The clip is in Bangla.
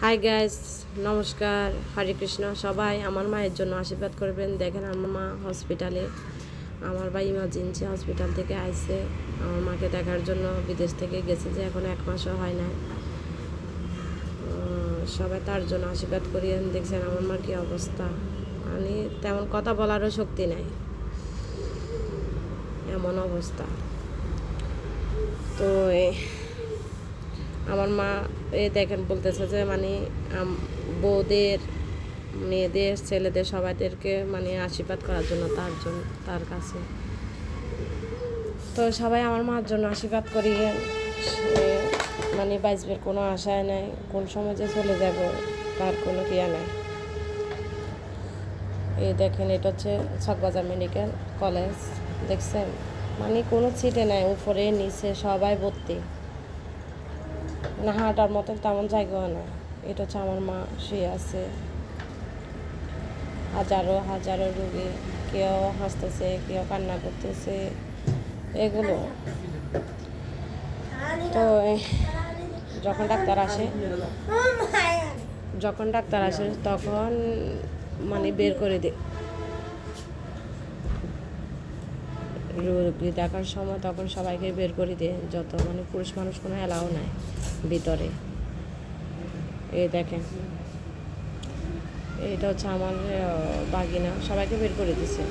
হাই গ্যাস নমস্কার, হরে কৃষ্ণ, সবাই আমার মায়ের জন্য আশীর্বাদ করবেন। দেখেন আমার মা হসপিটালে আমার ভাই ইমার্জেন্সি হসপিটাল থেকে আইছে। আমার মাকে দেখার জন্য বিদেশ থেকে গেছে যে এখন এক মাসও হয় না সবাই তার জন্য আশীর্বাদ করিয়েন, দেখছেন আমার মার কি অবস্থা। আমি তেমন কথা বলারও শক্তি নাই। এমন অবস্থা। তো আমার মা এ দেখেন বলতেছে যে মানে বউদের, মেয়েদের, ছেলেদের, সবাইদেরকে মানে আশীর্বাদ করার জন্য তার জন্য, তার কাছে। তো সবাই আমার মার জন্য আশীর্বাদ করিয়ে মানে বাঁচবের কোনো আশায় নাই। কোন সময় যে চলে যাব, তার কোনো ক্রিয়া নাই। এই দেখেন, এটা হচ্ছে ছকবাজার মেডিকেল কলেজ, দেখছেন? মানে কোনো ছিটে নাই, উপরে, নিচে, সবাই ভর্তি। না, হাঁটার মতো তেমন জায়গাও না এটা হচ্ছে আমার মা শুয়ে আছে। হাজারো হাজারো রুগী, কেউ হাসতেছে, কেউ কান্না করতেছে, এগুলো। তো যখন ডাক্তার আসে, যখন ডাক্তার আসে, তখন মানে বের করে দে রোগী দেখার সময় তখন সবাইকে বের করে দিয়ে। যত মানে পুরুষ মানুষ কোনো এলাও নাই ভিতরে। এই দেখেন। এটা হচ্ছে আমার বাগিনা। সবাইকে বের করে দিছে।